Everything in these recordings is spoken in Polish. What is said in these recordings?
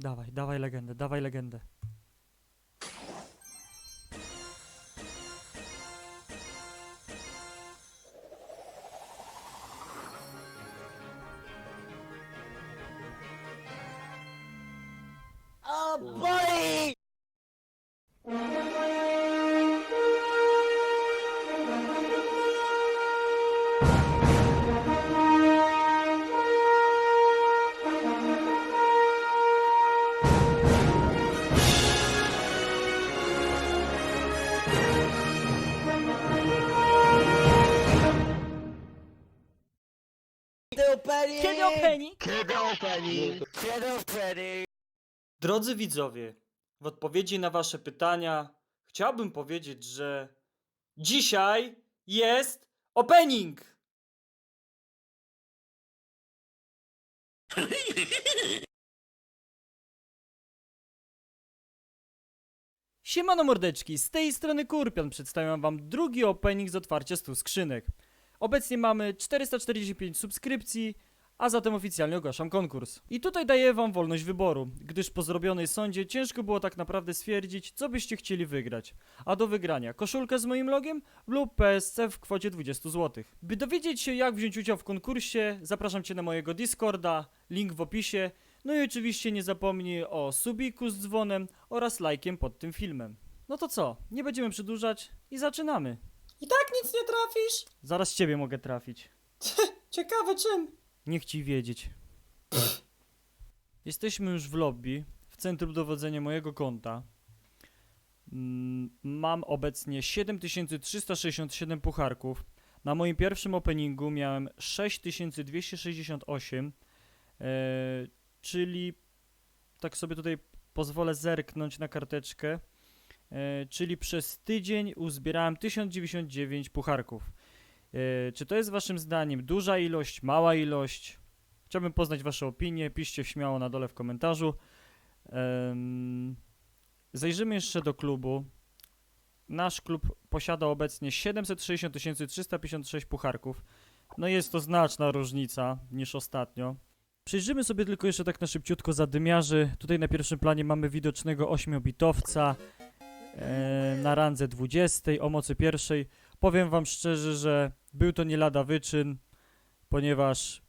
Dawaj, dawaj legendę, dawaj legendę. Opening? Kiedy opening? Kiedy opening? Drodzy widzowie, w odpowiedzi na wasze pytania chciałbym powiedzieć, że dzisiaj jest opening! Siemano mordeczki, z tej strony Kurpion przedstawiam wam drugi opening z otwarcia 100 skrzynek. Obecnie mamy 445 subskrypcji, a zatem oficjalnie ogłaszam konkurs. I tutaj daję wam wolność wyboru, gdyż po zrobionej sądzie ciężko było tak naprawdę stwierdzić, co byście chcieli wygrać. A do wygrania koszulkę z moim logiem lub PSC w kwocie 20 zł. By dowiedzieć się jak wziąć udział w konkursie, zapraszam cię na mojego Discorda, link w opisie. No i oczywiście nie zapomnij o subiku z dzwonem oraz lajkiem pod tym filmem. No to co, nie będziemy przedłużać i zaczynamy. I tak nic nie trafisz? Zaraz ciebie mogę trafić. Ciekawe czym? Niech ci wiedzieć. Jesteśmy już w lobby, w centrum dowodzenia mojego konta. Mm, Mam obecnie 7367 pucharków. Na moim pierwszym openingu miałem 6268, e, czyli tak sobie tutaj pozwolę zerknąć na karteczkę, e, czyli przez tydzień uzbierałem 1099 pucharków. E, Czy to jest waszym zdaniem duża ilość, mała ilość? Chciałbym poznać wasze opinie, piszcie śmiało na dole w komentarzu. Zajrzymy jeszcze do klubu. Nasz klub posiada obecnie 760 356 pucharków. No jest to znaczna różnica niż ostatnio. Przyjrzymy sobie tylko jeszcze tak na szybciutko zadymiarzy. Tutaj na pierwszym planie mamy widocznego 8-bitowca e, na randze 20 o mocy pierwszej. Powiem wam szczerze, że był to nie lada wyczyn, ponieważ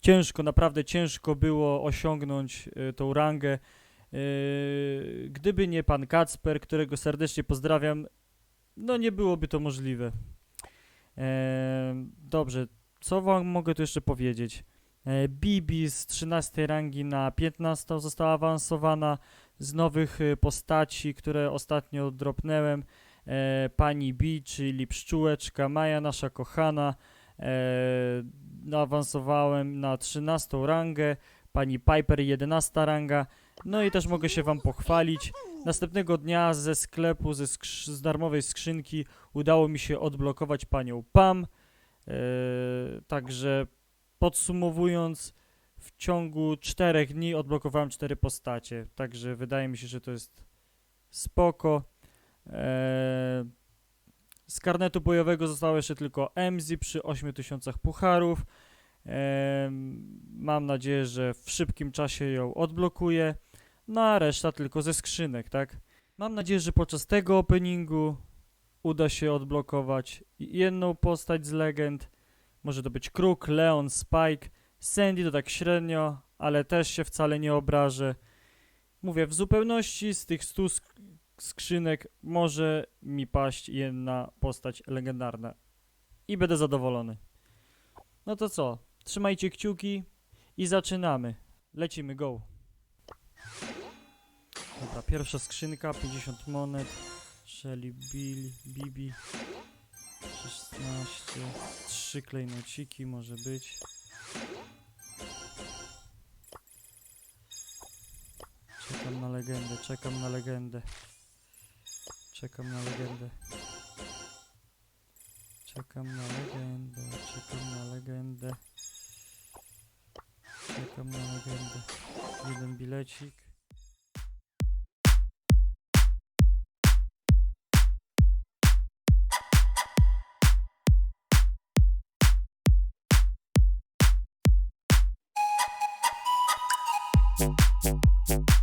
ciężko, naprawdę ciężko było osiągnąć y, tą rangę. Y, gdyby nie pan Kacper, którego serdecznie pozdrawiam, no nie byłoby to możliwe. Em, dobrze, co wam mogę tu jeszcze powiedzieć? E, Bibi z 13 rangi na 15 została awansowana z nowych y, postaci, które ostatnio dropnęłem e, pani B, czyli pszczółeczka Maja, nasza kochana. E, awansowałem na 13 rangę, pani Piper 11 ranga. No i też mogę się wam pochwalić. Następnego dnia ze sklepu, ze z darmowej skrzynki udało mi się odblokować panią Pam. E, także podsumowując, w ciągu 4 dni odblokowałem 4 postacie. Także wydaje mi się, że to jest spoko. Eee, z karnetu bojowego zostało jeszcze tylko MZ przy 8000 pucharów. Em, mam nadzieję, że w szybkim czasie ją odblokuję. No a reszta tylko ze skrzynek, tak? Mam nadzieję, że podczas tego openingu uda się odblokować jedną postać z legend. Może to być Kruk, Leon, Spike. Sandy to tak średnio, ale też się wcale nie obrażę. Mówię, w zupełności z tych 100 sk- skrzynek może mi paść jedna postać legendarna. I będę zadowolony. No to co? Trzymajcie kciuki i zaczynamy. Lecimy, go. Dobra, pierwsza skrzynka, 50 monet. Shelly, Bill, Bibi. 16. Trzy klejnociki może być. Czekam na legendę, czekam na legendę. Czekam na legendę. Czekam na legendę, czekam na legendę. Czekam na legendę. Jeden bilecik.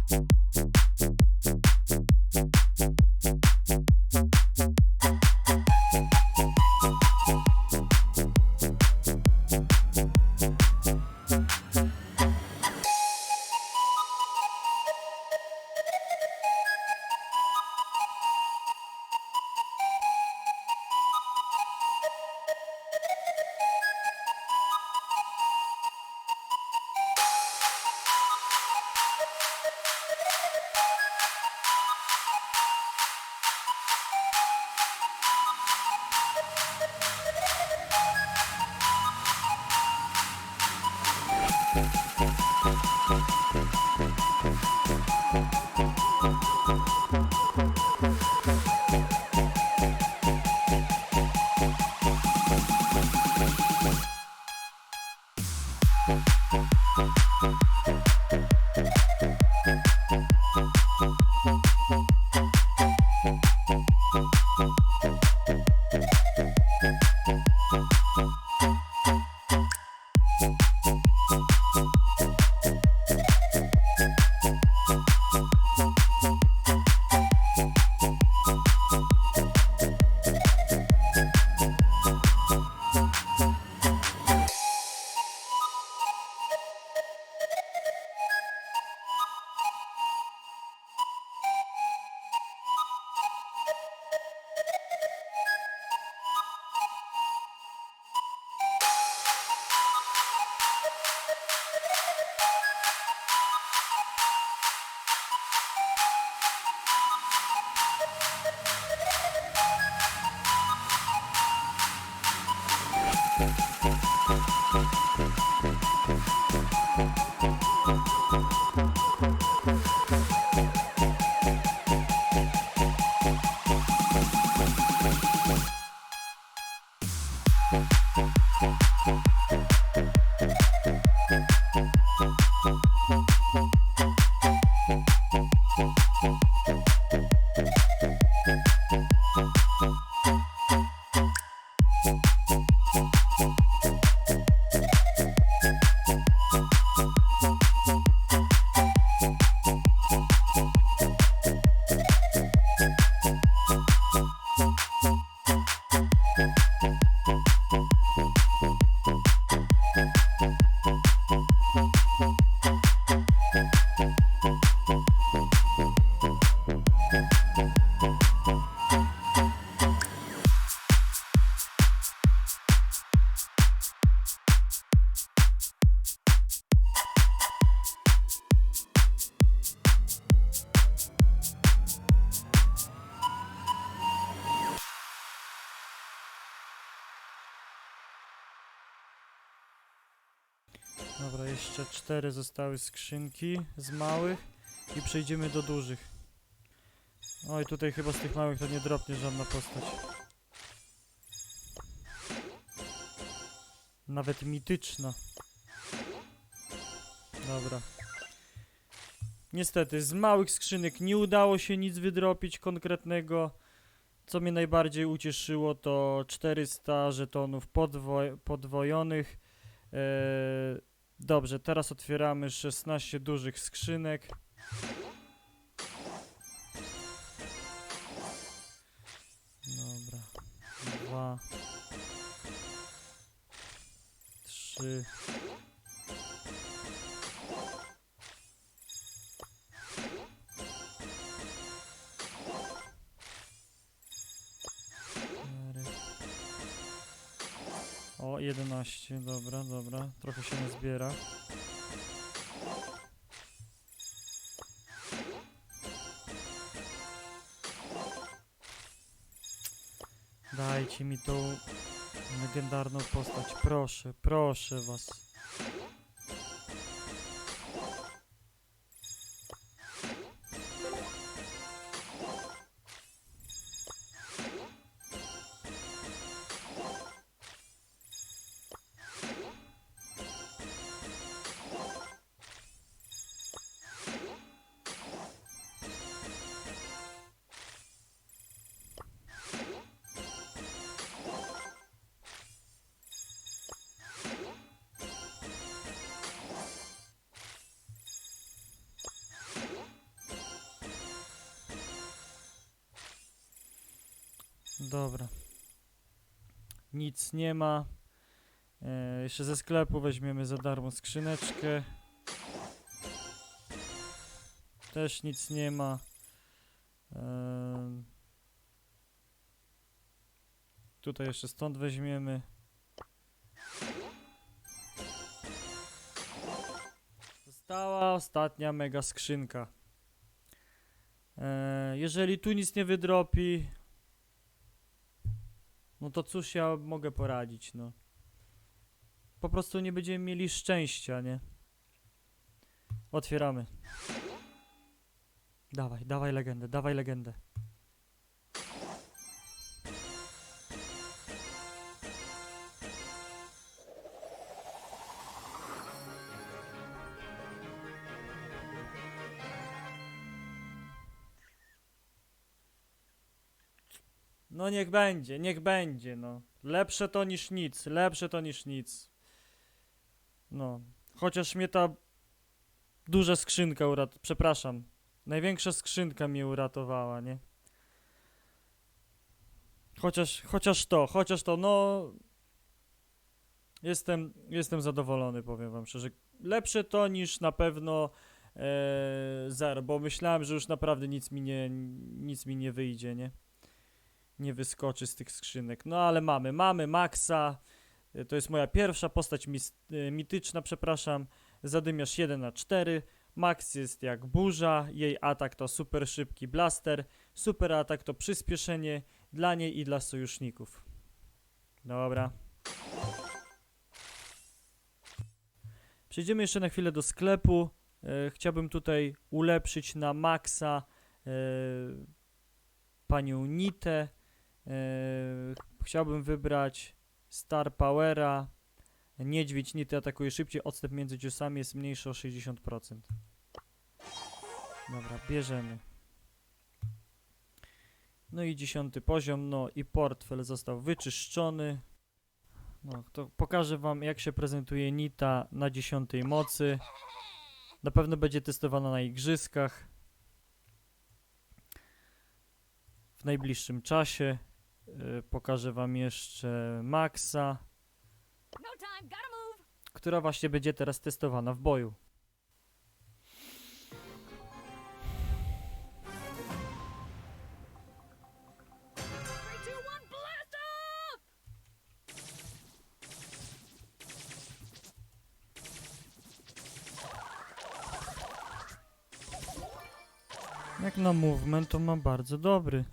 Dobra, ポンポンポンポンポンポンポンポンポンポン jeszcze cztery zostały skrzynki z małych i przejdziemy do dużych. Oj, tutaj chyba z tych małych to nie dropnie żadna postać. Nawet mityczna. Dobra. Niestety, z małych skrzynek nie udało się nic wydropić konkretnego. Co mnie najbardziej ucieszyło to 400 żetonów podwo- podwojonych. Eee, Dobrze, teraz otwieramy 16 dużych skrzynek. Dobra. Dwa. Trzy. 11, dobra, dobra. Trochę się nazbiera. Dajcie mi tą legendarną postać, proszę, proszę was. Dobra. Nic nie ma. E, jeszcze ze sklepu weźmiemy za darmo skrzyneczkę. Też nic nie ma. Em, tutaj jeszcze stąd weźmiemy. Została ostatnia mega skrzynka. E, jeżeli tu nic nie wydropi, no to cóż ja mogę poradzić, no. Po prostu nie będziemy mieli szczęścia, nie? Otwieramy. Dawaj, dawaj legendę, dawaj legendę. No niech będzie, niech będzie, no. Lepsze to niż nic, lepsze to niż nic. No, chociaż mnie ta duża skrzynka uratowała, przepraszam, największa skrzynka mnie uratowała, nie? Chociaż, chociaż to, chociaż to, no... Jestem, jestem zadowolony, powiem wam szczerze. Lepsze to niż na pewno e, zero, bo myślałem, że już naprawdę nic mi nie, nic mi nie wyjdzie, nie? Nie wyskoczy z tych skrzynek. No ale mamy, mamy Maxa. Y, To jest moja pierwsza postać y, mityczna, przepraszam. Zadymiarz 1 na 4. Max jest jak burza, jej atak to super szybki blaster, super atak to przyspieszenie dla niej i dla sojuszników. Dobra. Przejdziemy jeszcze na chwilę do sklepu. E, chciałbym tutaj ulepszyć na Maxa e, panią Nitę. Eee, chciałbym wybrać Star Powera. Niedźwiedź nity atakuje szybciej, odstęp między ciosami jest mniejszy o 60%. Dobra, bierzemy. No i dziesiąty poziom, no i portfel został wyczyszczony. No, to pokażę wam jak się prezentuje Nita na dziesiątej mocy. Na pewno będzie testowana na igrzyskach. w najbliższym czasie. Y, Pokażę Wam jeszcze Maxa, No która właśnie będzie teraz testowana w boju. Jak na movement to ma bardzo dobry.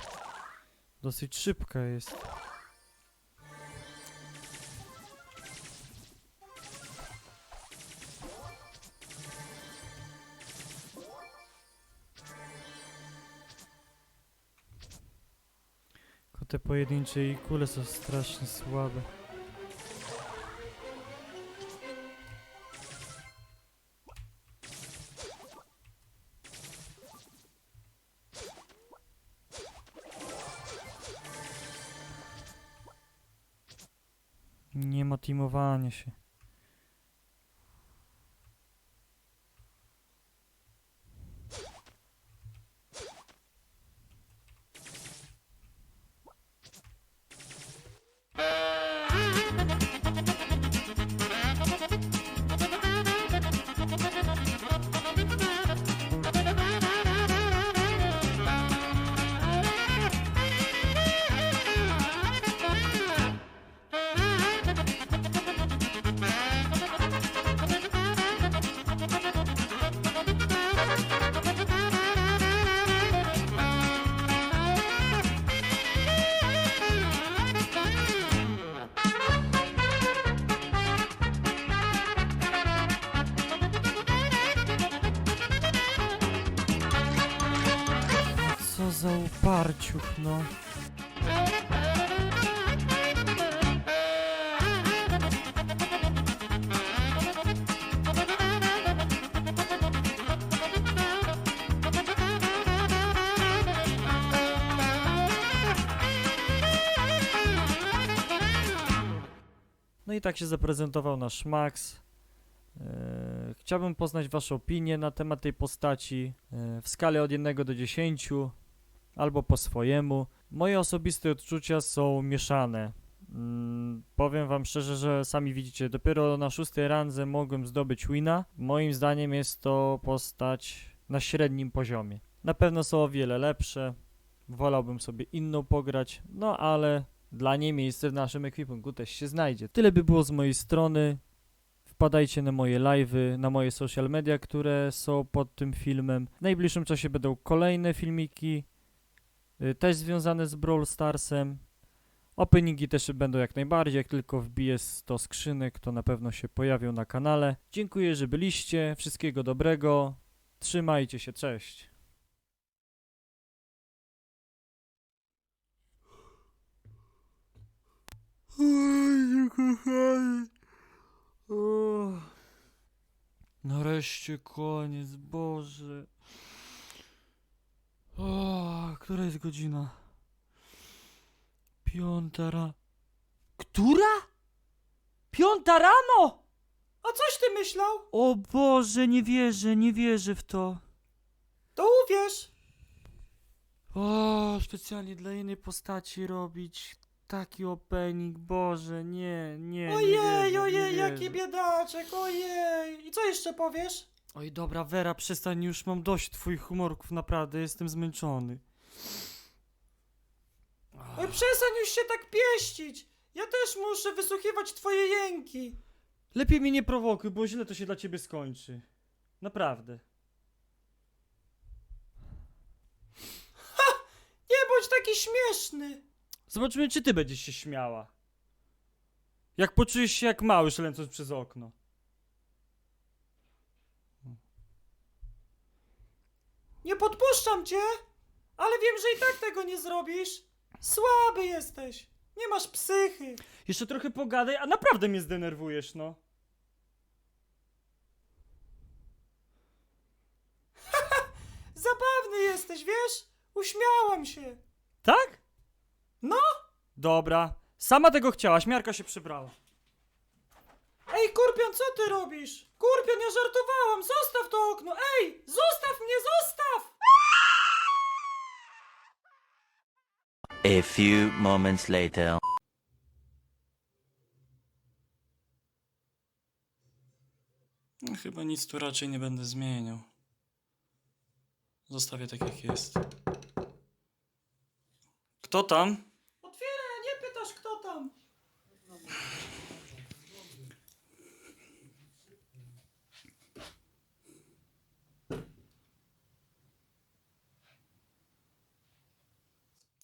Dosyć szybka jest. Te pojedyncze i kule są strasznie słabe. Nie ma teamowania się. Za uparciuch, no. No i tak się zaprezentował nasz Max. Eee, Chciałbym poznać Waszą opinię na temat tej postaci e, w skali od 1 do 10 albo po swojemu. Moje osobiste odczucia są mieszane. Mm, powiem wam szczerze, że sami widzicie, dopiero na szóstej randze mogłem zdobyć wina. Moim zdaniem jest to postać na średnim poziomie. Na pewno są o wiele lepsze. Wolałbym sobie inną pograć, no ale dla niej miejsce w naszym ekwipunku też się znajdzie. Tyle by było z mojej strony. Wpadajcie na moje live'y, na moje social media, które są pod tym filmem. W najbliższym czasie będą kolejne filmiki, też związane z Brawl Starsem. Openingi też będą jak najbardziej, jak tylko wbiję 100 skrzynek, to na pewno się pojawią na kanale. Dziękuję, że byliście, wszystkiego dobrego, trzymajcie się, cześć. Kochani. O, nareszcie koniec, Boże. O, która jest godzina? Piąta ra... Która? Piąta rano! A coś ty myślał? O Boże, nie wierzę, nie wierzę w to. To uwierz. O, specjalnie dla innej postaci robić taki opening, Boże, nie, nie, nie Ojej, wierzę, nie ojej, jaki wierzę. biedaczek, ojej. I co jeszcze powiesz? Oj, dobra, Vera, przestań, już mam dość twoich humorków, naprawdę, jestem zmęczony. Oj, przestań już się tak pieścić. Ja też muszę wysłuchiwać twoje jęki. Lepiej mnie nie prowokuj, bo źle to się dla ciebie skończy. Naprawdę. Nie bądź taki śmieszny. Zobaczymy, czy ty będziesz się śmiała. Jak poczujesz się jak mały, szaleńcząc przez okno. Nie podpuszczam cię, ale wiem, że i tak tego nie zrobisz. Słaby jesteś. Nie masz psychy. Jeszcze trochę pogadaj, a naprawdę mnie zdenerwujesz, no. Zabawny jesteś, wiesz? Uśmiałam się. Tak? No. Dobra. Sama tego chciałaś, miarka się przybrała. Ej, Kurpion, co ty robisz? Kurpion, ja żartowałam. Zostaw to okno. Ej, zostaw mnie, zostaw! A few moments later. No, chyba nic tu raczej nie będę zmieniał. Zostawię tak jak jest. Kto tam? Otwieraj, a nie pytasz, kto tam.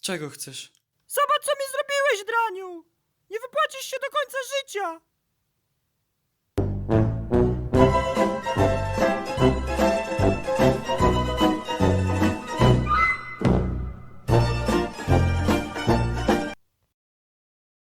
Czego chcesz? Zobacz, co mi zrobiłeś, Draniu! Nie wypłacisz się do końca życia!